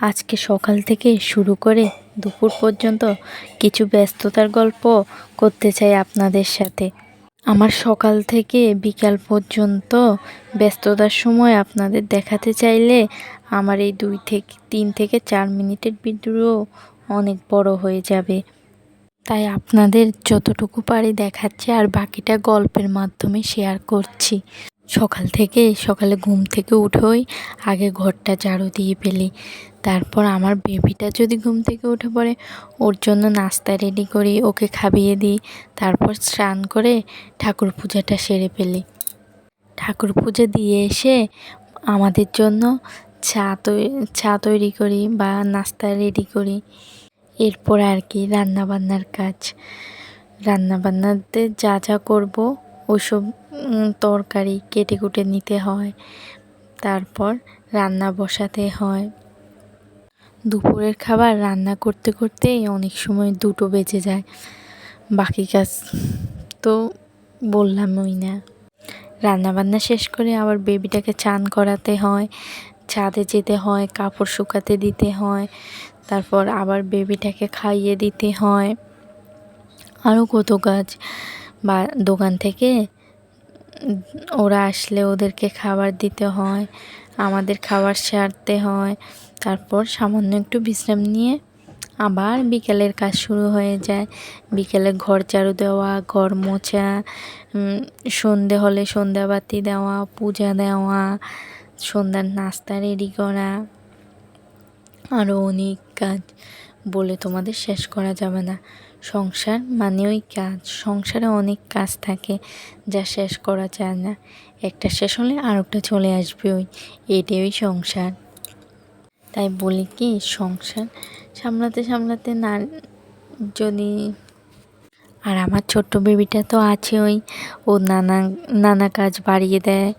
আজকে সকাল থেকে শুরু করে দুপুর পর্যন্ত কিছু ব্যস্ততার গল্প করতে চাই আপনাদের সাথে। আমার সকাল থেকে বিকাল পর্যন্ত ব্যস্ততার সময় আপনাদের দেখাতে চাইলে আমার এই দুই থেকে, তিন থেকে চার মিনিটের ভিডিও অনেক বড় হয়ে যাবে। তাই আপনাদের যতটুকু পারি দেখাচ্ছি আর বাকিটা গল্পের মাধ্যমে শেয়ার করছি। সকাল থেকে, সকালে ঘুম থেকে উঠোই, আগে ঘরটা ঝাড়ু দিয়ে ফেলি। তারপর আমার বেবিটা যদি ঘুম থেকে উঠে পড়ে, ওর জন্য নাস্তা রেডি করি, ওকে খাইয়ে দিই। তারপর স্নান করে ঠাকুর পূজাটা সেরে ফেলি। ঠাকুর পুজো দিয়ে এসে আমাদের জন্য চা তৈ, চা তৈরি করি বা নাস্তা রেডি করি। এরপর আর কি রান্নাবান্নার কাজ। রান্নাবান্নাতে যা যা করব ওইসব তরকারি কেটে কুটে নিতে হয়। তারপর রান্না বসাতে হয়। দুপুরের খাবার রান্না করতে করতেই অনেক সময় দুটো বেজে যায়। বাকি কাজ তো বললামই না। রান্নাবান্না শেষ করে আবার বেবিটাকে চান করাতে হয়। ছাদে যেতে হয়, কাপড় শুকাতে দিতে হয়। তারপর আবার বেবিটাকে খাইয়ে দিতে হয়। আরও কত কাজ বা দোকান থেকে ওরা আসলে ওদেরকে খাবার দিতে হয়, আমাদের খাবার সারতে হয়। তারপর সামান্য একটু বিশ্রাম নিয়ে আবার বিকেলের কাজ শুরু হয়ে যায়। বিকেলে ঘর ঝাড়ু দেওয়া, ঘর মোছা সন্ধে হলে সন্ধ্যাবাতি দেওয়া, পূজা দেওয়া, সন্ধ্যার নাস্তা রেডি করা। আরও অনেক কাজ বলে তোমাদের শেষ করা যাবে না। সংসার মানে ওই কাজ। সংসারে অনেক কাজ থাকে যা শেষ করা যায় না। একটা শেষ হলে আরেকটা চলে আসবে ওই। এটাই ওই সংসার। তাই বলি কি, সংসার সামলাতে সামলাতে না যদি আর আমার ছোট্ট বেবিটা তো আছে ওই। ও নানা নানা কাজ বাড়িয়ে দেয়।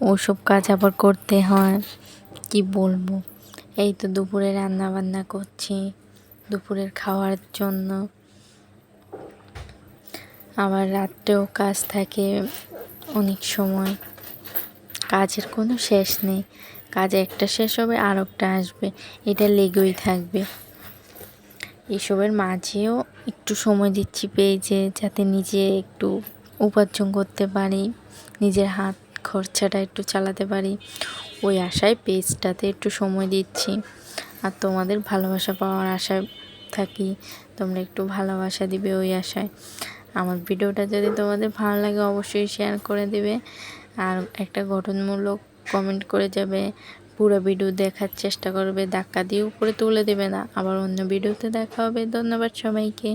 ওসব কাজ আবার করতে হয়। কি বলব? এই তো দুপুরে রান্না বান্না করছি। দুপুরের খাওয়ার জন্য আবার রাত্রেও কাজ থাকে অনেক সময়। কাজের কোনো শেষ নেই। কাজ একটা শেষ হবে আর একটা আসবে। এটা লেগেই থাকবে। এসবের মাঝেও একটু সময় দিচ্ছি পেয়েছে যাতে নিজে একটু উপার্জন করতে পারি, নিজের হাত খরচাটা একটু চালাতে পারি। ওই আশায় পেজটাতে একটু সময় দিচ্ছি। আর তোমাদের ভালোবাসা পাওয়ার আশায় থাকি। তোমরা একটু ভালোবাসা দিবে ওই আশায়। আমার ভিডিওটা যদি তোমাদের ভালো লাগে অবশ্যই শেয়ার করে দেবে। আর একটা গঠনমূলক কমেন্ট করে যাবে, পুরো ভিডিও দেখার চেষ্টা করবে, ধাক্কা দিয়ে উপরে তুলে দেবে না। আবার অন্য ভিডিওতে দেখা হবে। ধন্যবাদ সবাইকে।